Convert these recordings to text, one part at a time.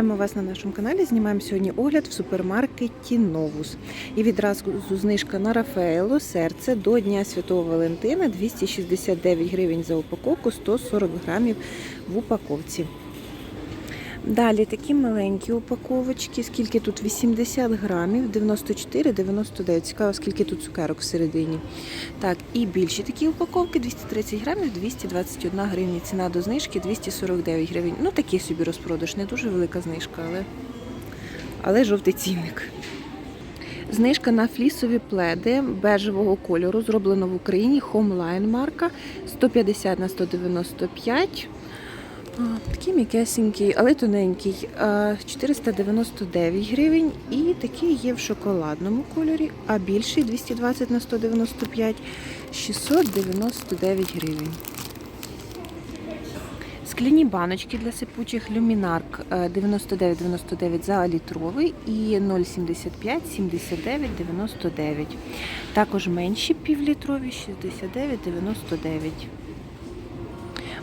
Вітаємо вас на нашому каналі. Знімаємо сьогодні огляд в супермаркеті Новус. І відразу знижка на Рафаело серце до Дня Святого Валентина 269 гривень за упаковку, 140 грамів в упаковці. Далі такі маленькі упаковочки. Скільки тут? 80 грамів, 94,99. Цікаво, скільки тут цукерок всередині. Так, і більші такі упаковки 230 грамів, 221 гривня. Ціна до знижки 249 гривень. Ну, такий собі розпродаж, не дуже велика знижка, але, але жовтий цінник. Знижка на флісові пледи бежевого кольору, зроблено в Україні Homeline марка 150 на 195. Такий м'якесенький, але тоненький. 499 гривень. І такий є в шоколадному кольорі, а більший 220 на 195 699 гривень. Скляні баночки для сипучих люмінарк е, 99,99 за літровий і 0,75 79,99. Також менші півлітрові 69,99.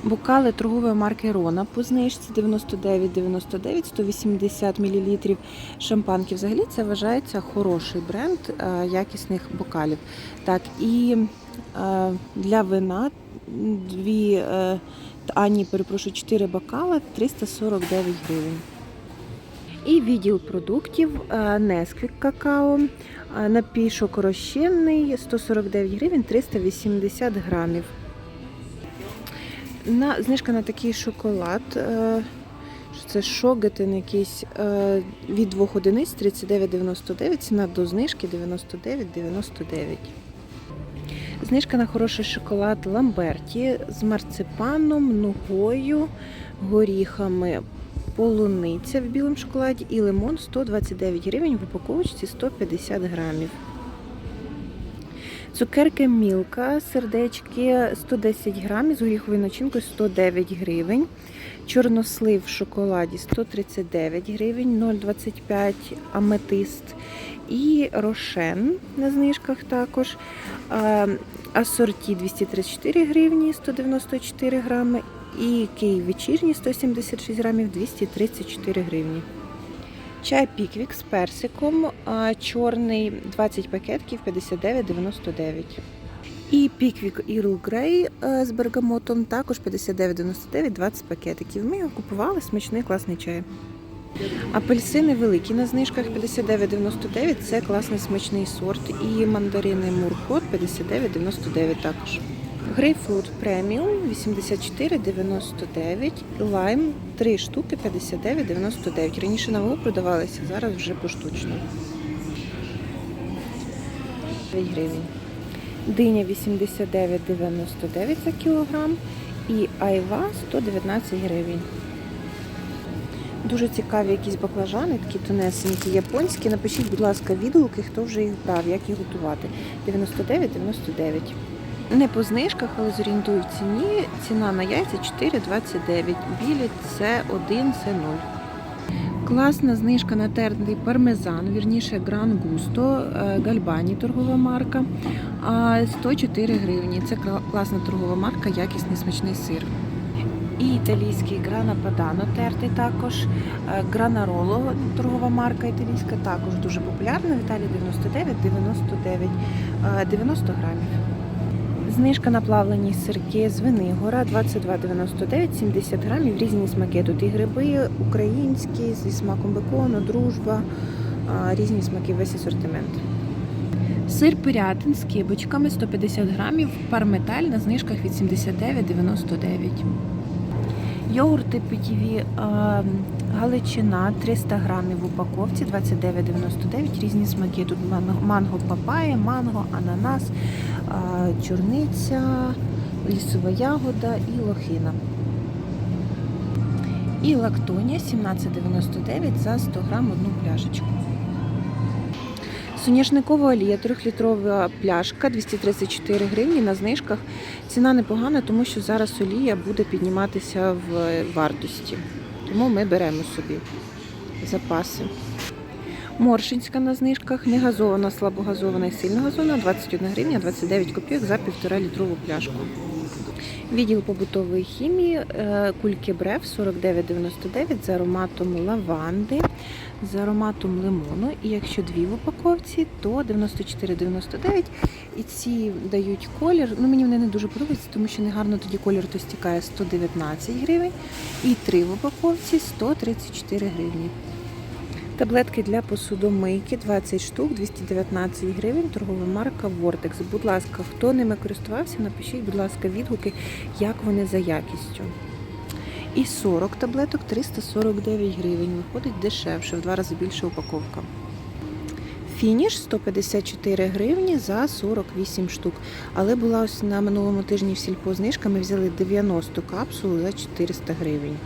Бокали торгової марки Рона по знижці 99,99 180 мл шампанки. Взагалі це вважається хороший бренд е, якісних бокалів. Так, і е, для вина дві, е, а ні, перепрошую, 4 бокала 349 гривень. І відділ продуктів Nesquik какао, напій шокорозчинний 149 гривень 380 грамів. На, знижка на такий шоколад. Е, це шогетин якийсь е, від 2 одиниць 39,99, ціна до знижки 99,99. Знижка на хороший шоколад Ламберті з марципаном, нугою, горіхами, полуниця в білому шоколаді і лимон 129 гривень в упаковочці 150 грамів. Цукерки Мілка, сердечки 110 грамів з горіховою начинкою 109 гривень. Чорнослив в шоколаді 139 гривень, 0,25 аметист. І рошен на знижках також. Асорті 234 гривні 194 грами. І Київ вечірній 176 грамів 234 гривні. Чай Піквік з персиком, чорний 20 пакетків 59,99. І Піквік Ірл Грей з бергамотом також 59,99 20 пакетиків. Ми його купували, смачний класний чай. Апельсини великі на знижках 59,99 це класний смачний сорт. І мандарини Муркот 59,99 також. Грейпфрут преміум 84,99, лайм 3 штуки 59,99. Раніше на вагу продавалися, зараз вже поштучно. 9 гривень. Диня 89,99 за кілограм і айва 119 гривень. Дуже цікаві якісь баклажани, такі тонесенькі, японські. Напишіть, будь ласка, відгуки, хто вже їх брав, як їх готувати. 99,99. Не по знижках, але зорієнтую в ціні. Ціна на яйця 4,29. Білі це 1, це 0. Класна знижка на тертий пармезан, вірніше Гран Густо, Гальбані торгова марка. 104 гривні. Це класна торгова марка, якісний смачний сир. І італійський Грана Падано тертий також. Е, Гранароло торгова марка італійська також дуже популярна. В Італії 99, 99, е, 90 грамів. Знижка на плавлені сирки з Винигора 22,99, 70 грамів, різні смаки. Тут і гриби українські зі смаком бекону, дружба, різні смаки, весь асортимент. Сир пирятин з кибочками 150 грамів, парметаль на знижках від 79,99. Йогурти питєві Галичина 300 грамів в упаковці 29,99. Різні смаки. Тут манго, папая, манго, ананас, чорниця, лісова ягода і лохина. І лактонія 17,99 за 100 грам одну пляшечку. Соняшникова олія 3-літрова пляшка 234 гривні на знижках. Ціна непогана, тому що зараз олія буде підніматися в вартості. Тому ми беремо собі запаси. Моршинська на знижках, не газована, слабогазована і сильно газована 21 гривня 29 копійок за 1,5 літрову пляшку. Відділ побутової хімії, е, кульки брев 49,99 з ароматом лаванди, з ароматом лимону. І якщо дві в упаковці, то 94,99. І ці дають колір. Ну мені вони не дуже подобаються, тому що негарно тоді колір то стікає 119 гривень. І три в упаковці 134 гривні. Таблетки для посудомийки 20 штук, 219 гривень, торгова марка Vortex. Будь ласка, хто ними користувався, напишіть, будь ласка, відгуки, як вони за якістю. І 40 таблеток 349 гривень. Виходить дешевше, в два рази більша упаковка. Фініш 154 гривні за 48 штук. Але була ось на минулому тижні в сільпо знижка. Ми взяли 90 капсул за 400 гривень.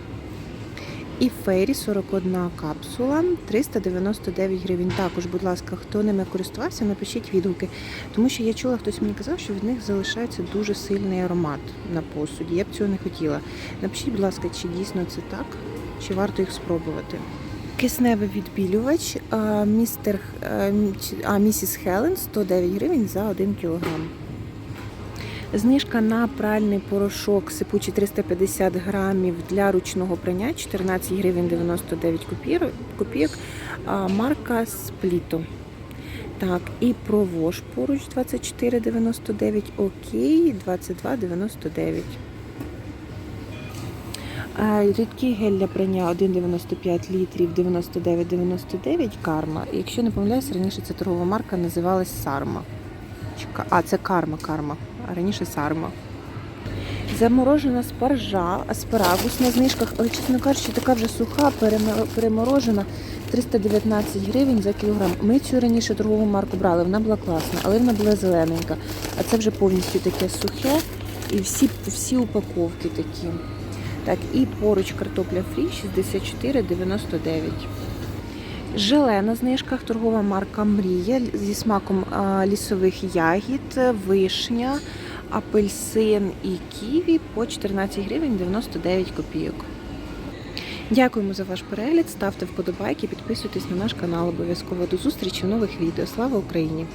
І фейрі 41 капсула 399 гривень. Також, будь ласка, хто ними користувався, напишіть відгуки. Тому що я чула, хтось мені казав, що від них залишається дуже сильний аромат на посуді. Я б цього не хотіла. Напишіть, будь ласка, чи дійсно це так, чи варто їх спробувати. Кисневий відбілювач містер а, місіс Хелен 109 гривень за 1 кілограм. Знижка на пральний порошок сипучий 350 грамів для ручного прання 14 гривень 99 копійок, марка Спліто. Так, і провож поруч 24,99, окей, 22,99. А, Рідкий гель для прання 1,95 літрів 99,99 карма. Якщо не помиляюсь, раніше ця торгова марка називалась Сарма. Чи А, це карма, карма. Раніше сарма. Заморожена спаржа, аспарагус на знижках, але, чесно кажучи, така вже суха, переморожена 319 гривень за кілограм. Ми цю раніше торгову марку брали, вона була класна, але вона була зелененька. А це вже повністю таке сухе і всі, всі упаковки такі. Так, і поруч картопля фрі 64,99. Желе на знижках торгова марка Мрія зі смаком лісових ягід, вишня, апельсин і ківі по 14 гривень 99 копійок. Дякуємо за ваш перегляд. Ставте вподобайки, підписуйтесь на наш канал. Обов'язково до зустрічі в нових відео. Слава Україні!